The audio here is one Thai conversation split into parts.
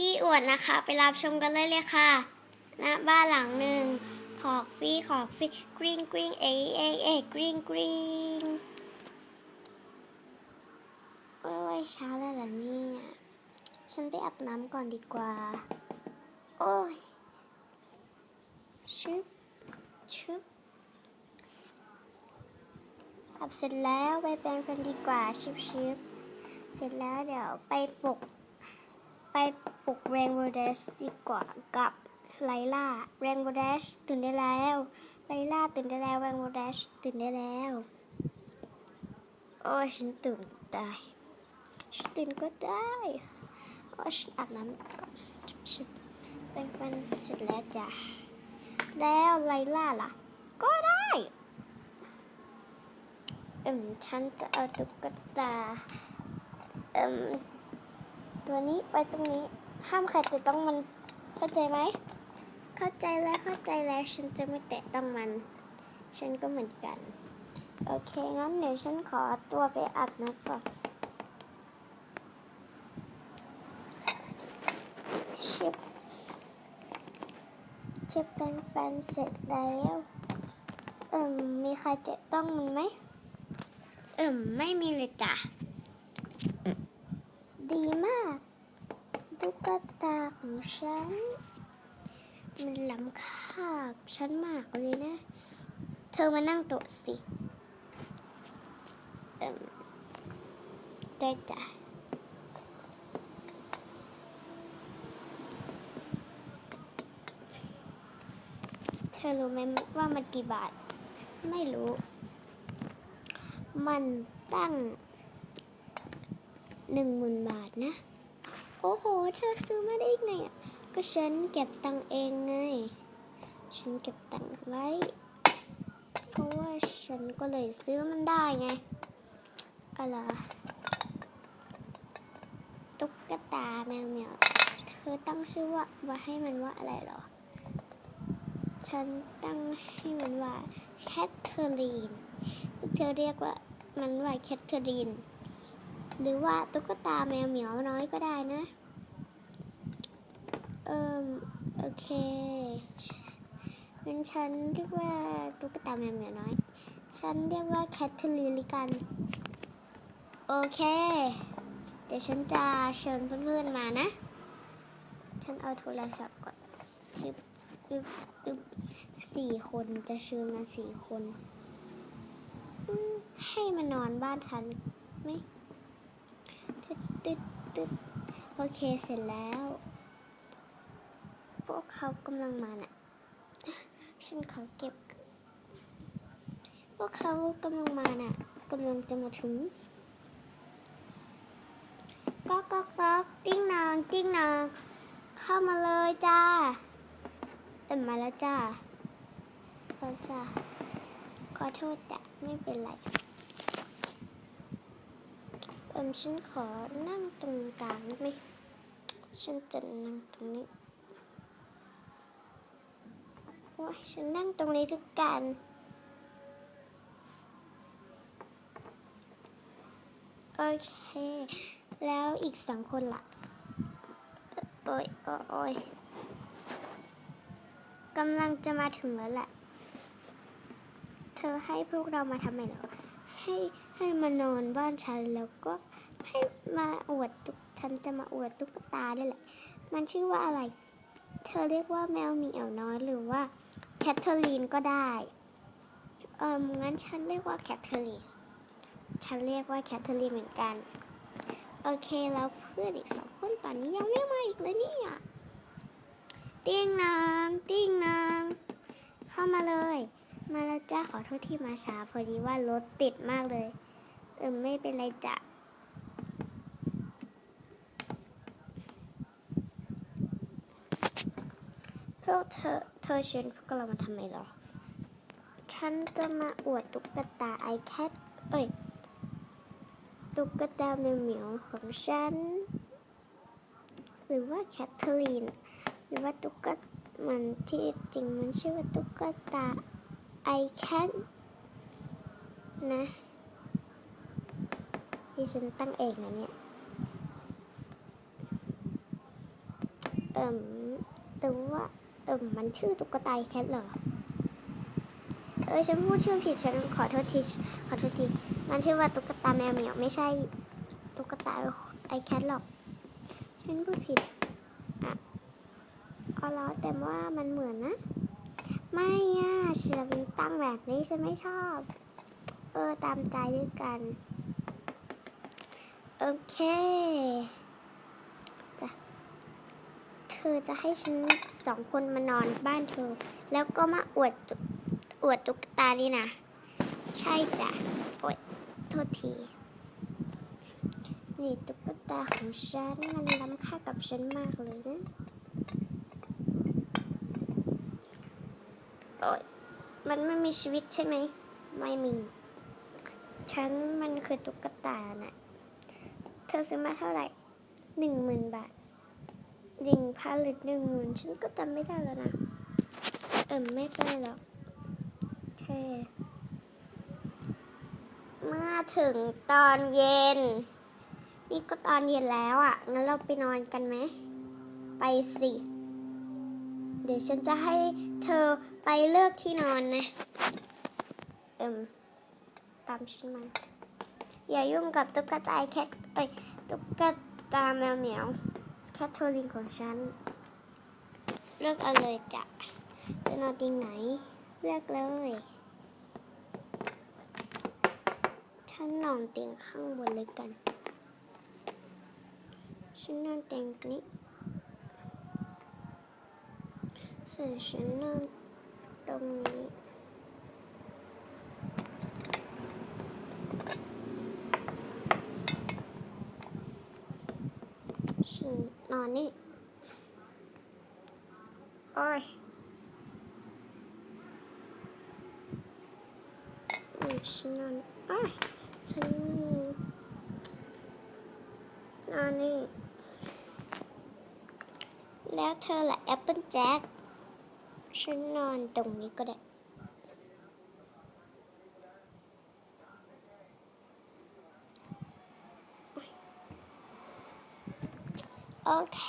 ขี้อวดนะคะ ไปรับชมกันเลยเลยค่ะณบ้านหลังหนึ่ง ขอกฟรีขอกฟรีกริ๊งกริ๊งเอเอเอกริ๊งกริ๊งโอ้ยเช้าแล้วเหรอเนี่ย ฉันไปอาบน้ำก่อนดีกว่า โอ้ยชึบชึบอาบเสร็จแล้วไปแปรงฟันดีกว่าชึบชึบเสร็จแล้วเดี๋ยวไปปลุก ไปปลุกเรนโบเดสดีกว่ากับไลล่าเรนโบเดสตื่นได้แล้วไลล่าตื่นได้แล้วเรนโบเดสตื่นได้แล้วโอ้ยฉันตื่นได้ฉันตื่นก็ได้โอ้ยฉันอาบน้ำก่อนชิบๆเป็นฟันเสร็จแล้วจ้ะแล้วไลล่าล่ะ ก็ได้เอืมฉันจะเอาตุ๊กตาเอืม ตัวนี้ไว้ตรงนี้ ห้ามใครแตะต้องมัน เข้าใจไหม เข้าใจแล้วเข้าใจแล้ว ฉันจะไม่แตะต้องมัน ฉันก็เหมือนกัน โอเค งั้นเดี๋ยวฉันขอตัวไปอาบน้ำก่อนชิบชิบเป็นแฟนเสร็จแล้วเอิ่มมีใครแตะต้องมันไหมเอิ่มไม่มีเลยจ้ะ ดีมาก ตุ๊ กตาของฉัน มันล้ำค่าฉันมากเลยนะ เธอมานั่งโต๊ะสิเอมได้จ้ะเธอรู้ไหมว่ามันกี่บาท ไม่รู้ มันตั้งหนึ่งหมื่นบาทนะ อ้โห เธอซื้อมาได้ยังไงอะ ก็ฉันเก็บตังเองไง ฉันเก็บตังไว้ เพราะว่าฉันก็เลยซื้อมันได้ไง อะไรตุ๊กตาแมวเหมียว เธอตั้งชื่อว่าว่าให้มันว่าอะไรเหรอ ฉันตั้งให้มันว่าแคทเธอรีน เธอเรียกว่ามันว่าแคทเธอรีน หรือว่าตุ๊กตาแมวเหมียวน้อยก็ได้นะ เอิมโอเคงั้นฉันเรียกว่าตุ๊กตาแมวเหมียวน้อย ฉันเรียกว่าแคทเธอรีนละกัน โอเค เดี๋ยวฉันจะเชิญเพื่อนๆมานะ ฉันเอาโทรศัพท์ก่อนอึบอึบอึบสี่คนจะเชิญมาสี่คน ให้มานอนบ้านฉันไหม ตึ๊ดโอเคเสร็จแล้ว พวกเขากำลังมาน่ะ ฉันขอเก็บ พวกเขากำลังมาน่ะกำลังจะมาถึงก๊อกก๊อกก๊อกติ้งนางติ้งนางเข้ามาเลยจ้าเต็มมาแล้วจ้าแล้วจ้าขอโทษจ้ะไม่เป็นไร เอิมฉันขอนั่งตรงกลางได้ไหม ฉันจะนั่งตรงนี้โอ้ยฉันนั่งตรงนี้ทุกกันโอเค แล้วอีกสองคนล่ะ โอ้ยโอ้ยโอยกำลังจะมาถึงแล้วแหละ เธอให้พวกเรามาทำไมเหรอให้ ให้มานอนบ้านฉันแล้วก็ให้มาอวดตุ๊กฉันจะมาอวดตุ๊กตาได้แหละ มันชื่อว่าอะไร เธอเรียกว่าแมวเหมียวน้อยหรือว่าแคทเธอรีนก็ได้เอองั้นฉันเรียกว่าแคทเธอรีนฉันเรียกว่าแคทเธอรีนเหมือนกัน โอเคแล้วเพื่อนอีกสองคนป่านนี้ยังไม่มาอีกเลยเนี่ยติ้งนางติ้งนางเข้ามาเลย มาแล้วจ้าขอโทษที่มาช้าพอดีว่ารถติดมากเลย เออไม่เป็นไรจ้ะพวกเธอเธอเชิญพวกเรามาทำไมหรอ ฉันจะมาอวดตุ๊กตาไอแคทเอ้ย ตุ๊กตาแมวเหมียวของฉัน หรือว่าแคทเธอรีน หรือว่าตุ๊กตามันที่จริงมันชื่อว่าตุ๊กตาไอแคนนะ ที่ฉันตั้งเองนะเนี่ย เอิ่มหรือว่า เอิ่มมันชื่อตุ๊กตาแคทเหรอ เออฉันพูดชื่อผิดฉันขอโทษที ขอโทษที มันชื่อว่าตุ๊กตาแมวเหมียวไม่ใช่ตุ๊กตาไอแคทหรอก ฉันพูดผิด อะเอาแล้วแต่ว่ามันเหมือนนะ ไม่อะฉันตั้งแบบนี้ฉันไม่ชอบ เออตามใจด้วยกัน โอเคจ้ะเธอจะให้ฉันสองคนมานอนบ้านเธอ แล้วก็มาอวดตุ๊อวดตุ๊กตานี่นะ ใช่จ้ะ โอ๊ย โทษที นี่ตุ๊กตาของฉัน มันล้ำค่ากับฉันมากเลยนะ โอ๊ย มันไม่มีชีวิตใช่ไหม ไม่มี ฉันมันคือตุ๊กตาน่ะ อซื้อมาเท่าไหร่หนึ่งหมื่นบาทหนึ่งพันหรือหนึ่งหมื่นฉันก็จำไม่ได้แล้วนะ เออไม่เป็นหรอกโอเคเมื่อถึงตอนเย็น นี่ก็ตอนเย็นแล้วอะ่ะ งั้นเราไปนอนกันไหม ไปสิ เดี๋ยวฉันจะให้เธอไปเลือกที่นอนนะ เอิมตามฉันมา อย่ายุ่งกับตุ๊กตาแคทเอ้ยตุ๊กตาแมวเหมียวแคทโทลินของฉัน เลือกเอาเลยจ้ะจะนอนติงไหน เลือกเลยฉันนอนเตียงข้างบนเลยกันฉันนอนเตียงนี้ส่วนฉันนอนตรงนี้ ฉันอนนี่โอ้ยอืมฉันนอนโอ้ยฉันนอนนี่ แล้วเธอละแอปเปิลแจ็คฉันนอนตรงนี้ก็ได้ โอเค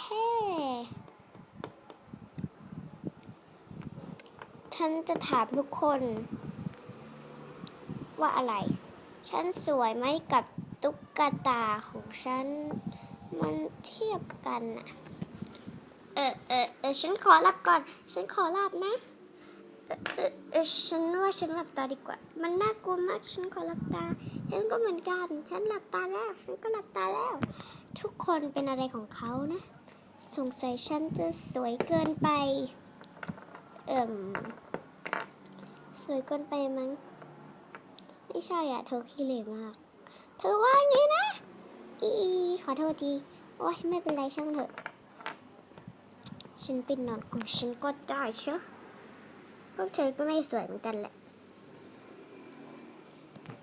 ฉันจะถามทุกคน ว่าอะไร ฉันสวยไหมกับตุ๊กตาของฉัน มันเทียบกันน่ะเออเออเออฉันขอหลับก่อน ฉันขอหลับนะ เออเออเออฉันว่าฉันหลับตาดีกว่า มันน่ากลัวมาก ฉันขอหลับตา ฉันก็เหมือนกัน ฉันหลับตาแล้ว ฉันก็หลับตาแล้ว ทุกคนเป็นอะไรของเขานะ สงสัยฉันจะสวยเกินไป เอิ่ม สวยเกินไปมั้ง ไม่ใช่อะเธอขี้เหร่มาก เธอว่างี้นะ อีขอโทษทีโอ้ยไม่เป็นไรช่างเถอะ ฉันเป็นนอนของฉันก็ได้เชอะพวกเธอก็ไม่สวยเหมือนกันแหละ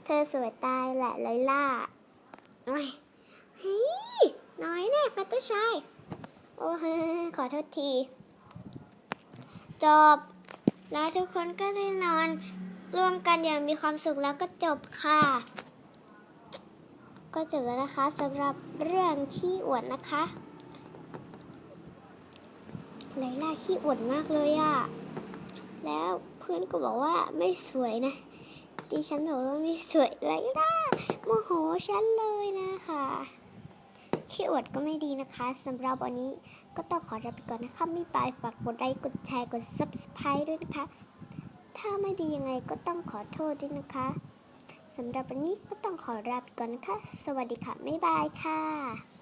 เธอสวยตายแหละไลล่าโอ้ย น้อยแน่ฟัตเตอร์ชัยโอ้เฮ้ขอโทษที จบ แล้วทุกคนก็ได้นอน ร่วมกันอย่างมีความสุขแล้วก็จบค่ะ ก็จบแล้วนะคะสำหรับเรื่องที่อวดนะคะไลล่าขี้อวดมากเลยอะแล้วเพื่อนก็บอกว่าไม่สวยนะดิฉันบอกว่าไม่สวยไลล่าโมโหฉันเลยนะคะ ขี้อวดก็ไม่ดีนะคะสำหรับวันนี้ก็ต้องขอลาไปก่อนนะคะไม่ไปฝากกดไลค์กดแชร์กด subscribe ด้วยนะคะ ถ้าไม่ดียังไงก็ต้องขอโทษด้วยนะคะสำหรับวันนี้ก็ต้องขอลาไปก่อนนะคะ สวัสดีค่ะ บ๊ายบายค่ะ